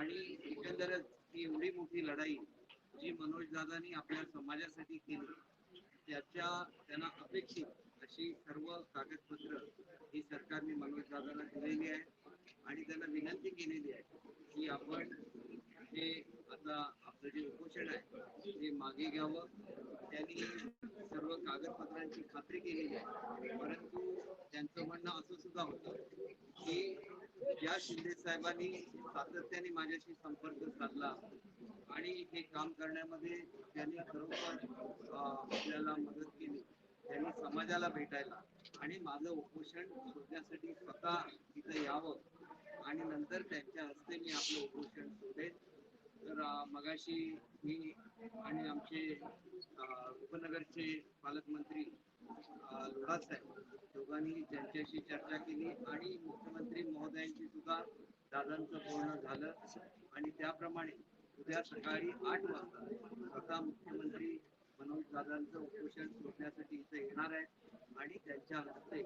आणि एकंदरच ही एवढी मोठी लढाई जी मनोज दादानी आपल्या समाजासाठी केली त्याच्या त्यांना अपेक्षित अशी सर्व कागदपत्र ही सरकारने मनोज दादाला दिलेली आहे आणि त्यांना विनंती केलेली आहे की आपण हे आता आपलं जे उपोषण आहे ते मागे घ्यावं. त्यांनी सर्व कागदपत्रांची खात्री केलेली आहे. परंतु त्यांचं म्हणणं असं सुद्धा होतं की या शिंदे साहेबांनी सातत्याने माझ्याशी संपर्क साधला आणि हे काम करण्यामध्ये त्यांनी खरोखर आपल्याला मदत केली. त्यांनी समाजाला भेटायला आणि माझं उपोषण शोधण्यासाठी स्वतः तिथं यावं आणि नंतर त्यांच्या हस्ते मी आपलं उपोषण शोधेन. तर मगाशी मी आणि आमचे उपनगरचे पालकमंत्री लोढा साहेब दोघांनी त्यांच्याशी चर्चा केली आणि मुख्यमंत्री महोदयांशी सुद्धा दादांचं बोलणं झालं. आणि त्याप्रमाणे उद्या सकाळी आठ वाजता स्वतः मुख्यमंत्री मनोज दादांचं उपोषण सोडण्यासाठी इथं येणार आहे आणि त्यांच्या हस्ते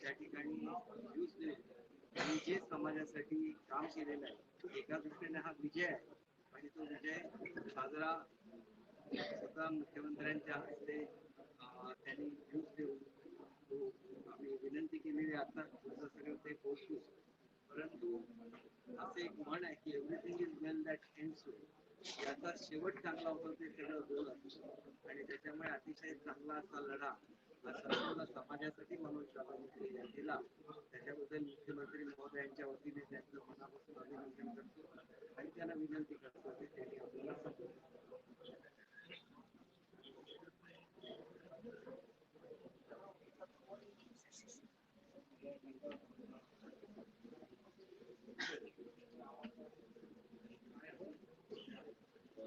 त्या ठिकाणी न्यूज त्यांनी जे समाजासाठी काम केलेलं आहे एका दृष्टीने हा विजय आहे. आणि तो विजय साजरा स्वतः मुख्यमंत्र्यांच्या हस्ते त्यांनी न्यूज देऊन तो आम्ही विनंती केलेली आहे आता ते पोहोचू परंतु असं एक म्हण आहे की everything is well that ends याचा शेवट चांगला होतो ते सगळं गोल असतं आणि त्याच्यामुळे अतिशय चांगला असा लढा संपूर्ण समाजासाठी मनोज दिला त्याच्याबद्दल मुख्यमंत्री महोदयांच्या वतीने त्यांचं मनापासून अभिनंदन करतो आणि त्यांना विनंती करतो की त्यांनी आपल्याला समजून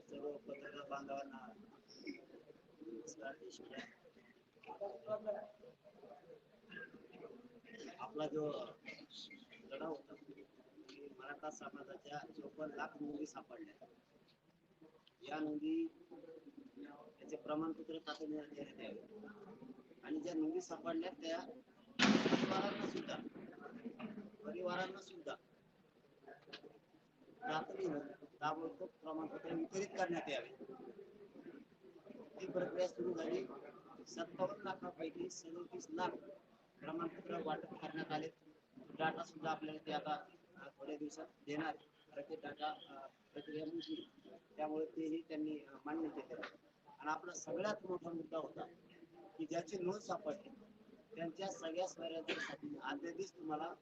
सर्व पत्रकार बांधवांना आपला जो लढा होता मराठा समाजाच्या चोपन्न लाख नोंदी सापडल्या. या नोंदी त्याचे प्रमाणपत्र तातडीने देण्यात यावे आणि ज्या नोंदी सापडल्या त्या परिवारांना सुद्धा परिवारांना सुद्धा तातडीनं ताबडतोब प्रमाणपत्र वितरित करण्यात यावे. ही प्रक्रिया सुरू झाली. सत्तावन्न लाखापैकी सदोतीस लाख प्रमाणपत्र वाटप करण्यात आले. डाटा सुद्धा आपल्याला ते आता थोड्या दिवसात देणार. कारण ते डाटा प्रक्रिया म्हणजे त्यामुळे तेही त्यांनी मान्य केलं. आणि आपला सगळ्यात मोठा मुद्दा होता की ज्याची नोंद सापडली त्यांच्या सगळ्या स्वराज्यासाठी अध्यादेश तुम्हाला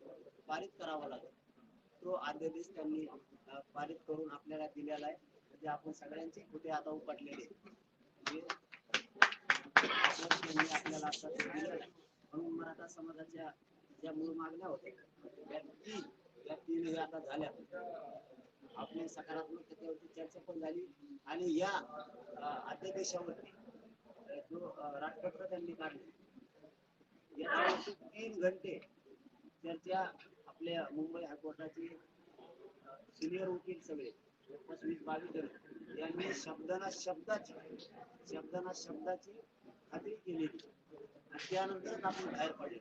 पारित करावा लागेल. तो अध्यादेश त्यांनी पारित करून आपल्याला दिलेला आहे. म्हणजे आपण सगळ्यांचे कुठे आता उपटलेले म्हणजे त्यांनी आपल्याला आता ते आहे. म्हणून मराठा समाजाच्या ज्या मूळ मागण्या होत्या त्या तीन त्या तीनही आता झाल्या. आपली सकारात्मकतेवरती चर्चा पण झाली. आणि या अध्यादेशावरती जो राजपत्र त्यांनी काढले याच्यावरती तीन घंटे चर्चा आपल्या मुंबई हायकोर्टाचे सिनियर वकील सगळे जवळपास वीस बावीस जण यांनी शब्दाना शब्दाची शब्दाना शब्दाची खात्री केली. आणि त्यानंतरच आपण बाहेर पडले.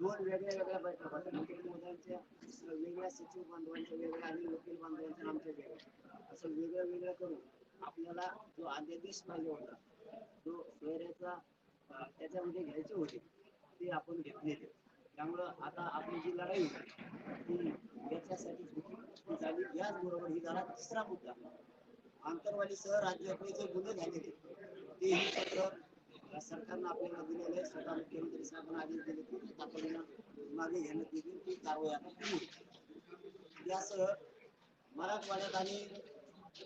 दोन वेगळ्या वेगळ्या बैठका होत्या वकील महोदयांच्या वेगळ्या सचिव बांधवांच्या वेगळ्या आणि वकील बांधवांच्या आमच्या वेगळ्या. असं वेगळं वेगळं करून आपल्याला जो अध्यादेश पाहिजे होता जो सोयऱ्याचा त्याच्यामध्ये घ्यायचे होते ते आपण घेतलेले. त्यामुळं आता आपली जी लढाई होती ती याच्यासाठी होती झाली. याचबरोबर ही झाला तिसरा मुद्दा. आंतरवालीसह राज्यातले जे गुन्हे झालेले ते ही पत्र सरकारनं आपल्याला दिलेले स्वतः मुख्यमंत्री साहेबांना आदेश दिले की ते तातडीनं मागे घेण्यात येतील ती कारवाई आता सुरू यासह मराठवाड्यात आणि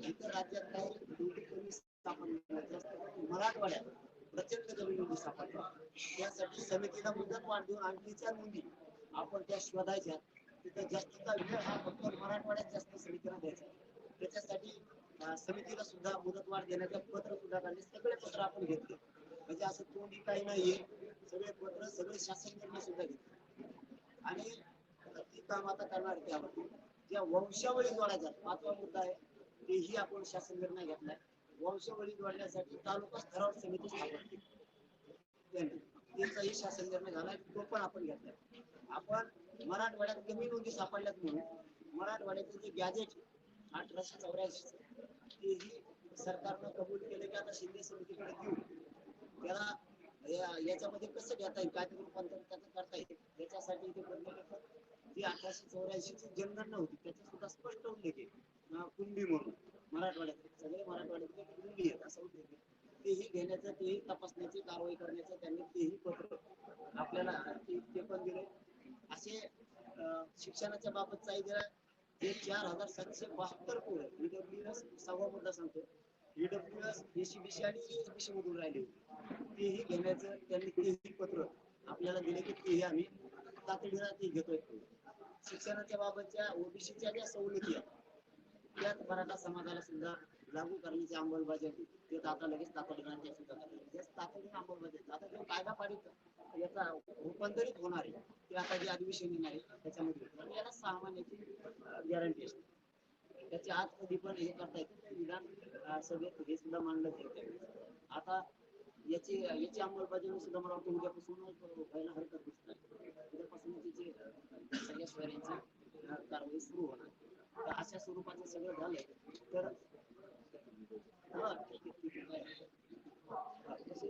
इतर राज्यात काही ड्युटी कमी स्थापन मराठवाड्यात प्रचंड कमी नोंदी सापडल्या त्यासाठी समितीला मुदत वाढ देऊन आणखीच्या नोंदी आपण त्या शोधायच्या तिथे जास्तीचा वेळ हा फक्त मराठवाड्यात जास्त समितीला द्यायचा. त्याच्यासाठी समितीला सुद्धा मुदत वाढ देण्याचं पत्र सुद्धा काढले. सगळे पत्र आपण घेतले. म्हणजे असं तोंडी काही नाहीये. सगळे पत्र सगळे शासन निर्णय सुद्धा घेतले. आणि ती काम आता करणार त्यावरती. ज्या वंशावळी जोडायच्या पाचवा मुद्दा आहे तेही आपण शासन निर्णय घेतलाय. वंशावळी जोडण्यासाठी तालुका स्तरावर समिती स्थापन केली. त्यांनी शासन निर्णय झाला तो पण आपण घेतला आपण मराठवाड्यात कमी नोंदी सापडल्यात म्हणून मराठवाड्याचे जे गॅजेट अठराशे चौऱ्याऐंशी तेही सरकारनं कबूल केलं की आता शिंदे समितीकडे देऊ. त्याला या- याच्यामध्ये कसं घेता येईल काय ते रूपांतर त्याचं करता येईल याच्यासाठी ते बोलले ती जी अठराशे चौऱ्याऐंशी ची जनगणना होती त्याचा सुद्धा स्पष्ट उल्लेख आहे. कुंभी कुंडी म्हणून. मराठवाड्यात सगळे मराठवाड्यातले कुंडी आहेत असं उल्लेख तेही घेण्याचं तेही तपासण्याची कारवाई करण्याचं त्यांनी तेही पत्र आपल्याला ते पण दिले असे शिक्षणाच्या बाबतचाही दिला जे चार हजार सातशे बहात्तर पोर ईडब्ल्यू एस सव्वा मुद्दा सांगतो ईडब्ल्यू एस एसीबीसी आणि एसीबीसी मधून राहिले होते तेही घेण्याचं त्यांनी तेही पत्र आपल्याला दिले की तेही आम्ही तातडीला ते घेतोय. शिक्षणाच्या बाबतच्या ओबीसीच्या ज्या सवलती आहेत त्यात मराठा समाजाला सुद्धा लागू करण्याची अंमलबजावणी ते आता लगेच तातडीने सुद्धा करणार. तातडीने अंमलबजावणी आता जो कायदा पारित याचा रूपांतरित होणार आहे ते आता जे अधिवेशन येणार आहे त्याच्यामध्ये याला सहा महिन्याची गॅरंटी असते. त्याच्या आत कधी पण हे करता येत विधान सभेत हे सुद्धा मांडलं जाईल आता याची याची अंमलबजावणी सुद्धा मला वाटतं उद्यापासून व्हायला हरकत दिसत उद्यापासून त्याची अं, सगळ्या शहरांची अं, कारवाई सुरू होणार तर अशा स्वरूपाचं सगळं झालं तर हा,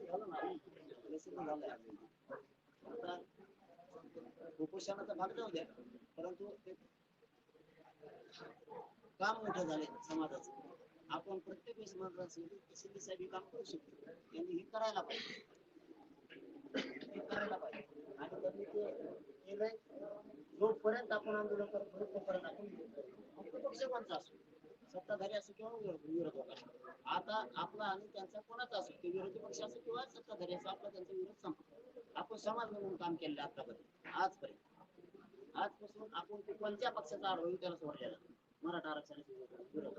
झालं ना. तर झालंय. आता उपोषणाचा भाग जाऊ द्या. परंतु ते काम मोठं झाले समाजाचं. आपण प्रत्येक वेळेस म्हणत असेल काम करू शकतो. त्यांनी हे करायला पाहिजे. हे करायला पाहिजे. आणि त्यांनी ते केलंय. जोपर्यंत आपण आंदोलन करत राहू, तोपर्यंत आपण फक्त पक्ष कोणता असो? सत्ताधारी असो किंवा विरोध- विरोधक असो. आता आपला आणि त्यांचा कोणाचा असो? ते विरोधी पक्ष असो किंवा सत्ताधारी असो आपला त्यांचा विरोध संपतो. आपण समाज म्हणून काम केलेलं आतापर्यंत. आजपर्यंत. आजपासून आपण ते कोणत्या पक्षाचा आढळून त्याला सोडलेला? मराठा आरक्षणाचा विरोध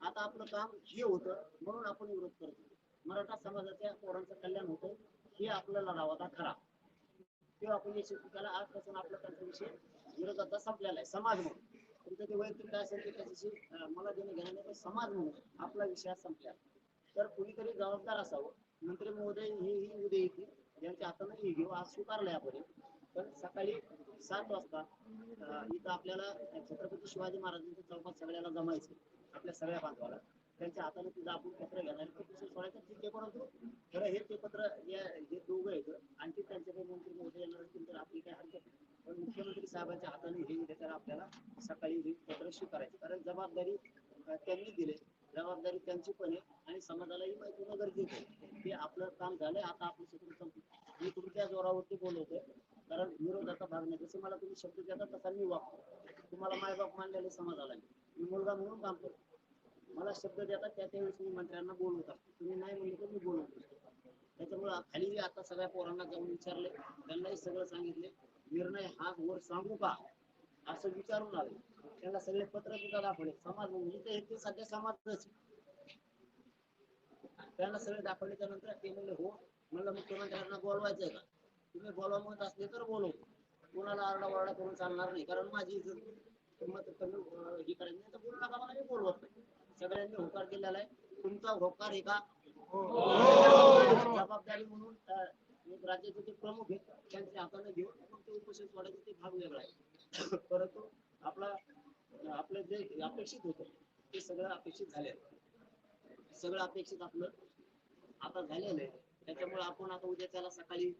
आता आपलं काम हे होतं म्हणून आपण विरोध करतो मराठा समाजाच्या पोरांचं कल्याण होतं हे आपल्याला राव खरा तेव्हा आपण यशस्वी त्याला आजपासून आपला त्यांचा विषय विरोधाचा संपलेला आहे समाज म्हणून. तुमचं ते वैयक्तिक काय असेल ते त्याच्याशी मला देणे घेणं नाही पण समाज म्हणून आपला विषय संपला तर कुणीतरी जबाबदार असावं. मंत्री महोदय हे ही उद्या येतील. ज्यांच्या हातानं हे घेऊ आज स्वीकारलंय आपण. पण सकाळी सात वाजता इथं आपल्याला छत्रपती शिवाजी महाराजांच्या चौकात सगळ्याला जमायचं आपल्या सगळ्या बांधवाला. त्यांच्या हाताने तिथं आपण पत्र घेणार ते सोडायचं ठीक आहे परंतु खरं हे ते पत्र या हे दोघं आहेत आणखी त्यांचे काही मंत्री महोदय येणार असतील तर आपली काय हरकत नाही पण मुख्यमंत्री साहेबांच्या हाताने हे उद्या तर आपल्याला सकाळी ही पत्र स्वीकारायचे. कारण जबाबदारी त्यांनी दिले. जबाबदारी त्यांची पण आहे आणि समाजालाही माहिती होणं गरजेचं आहे. की आपलं काम झालंय आता आपलं सत्र संपलं मी तुमच्या जोरावरती बोलवतोय. कारण विरोधाचा भाग नाही. जसं मला तुम्ही शब्द देता तसा मी वागतो. तुम्हाला मायबाप मानलेले समाजाला मी मुलगा म्हणून काम करतो. मला शब्द देता त्या त्यावेळेस मी मंत्र्यांना बोलवत असतो. तुम्ही नाही म्हणले तर मी बोलवत असतो. त्याच्यामुळे खाली आता सगळ्या पोरांना जाऊन विचारले. त्यांनाही सगळं सांगितले. निर्णय हा वर सांगू का? असं विचारून आले. त्यांना सगळे पत्र सुद्धा दाखवले समाज म्हणजे ते सध्या समाजच त्यांना सगळे दाखवल्याच्या नंतर ते म्हणले हो. म्हणलं मुख्यमंत्र्यांना बोलवायचंय का? तुम्ही बोलवा म्हणत असले तर बोलव. कोणाला आरडाओरडा करून चालणार नाही. कारण माझी इज्जत मत कमी हे करायची नाही. तर बोलू नका मला मी बोलवत नाही. सगळ्यांनी होकार दिलेला आहे. तुमचा होकार आहे का जबाबदारी म्हणून एक राज्याचे जे प्रमुख आहेत त्यांच्या हाताने घेऊन ते उपोषण सोडायचे ते भाग वेगळा आहे. परंतु आपला आपलं जे अपेक्षित होतं ते सगळं अपेक्षित झालेलं सगळं अपेक्षित आपलं आता झालेलं आहे. त्याच्यामुळे आपण आता उद्या त्याला सकाळी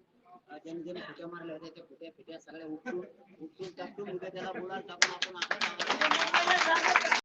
ज्याने ज्याने फुट्या मारल्या होत्या त्या फुट्या फिट्या सगळ्या उपटून उपटून टाकून उद्या त्याला बोलायला टाकून आपण आपल्या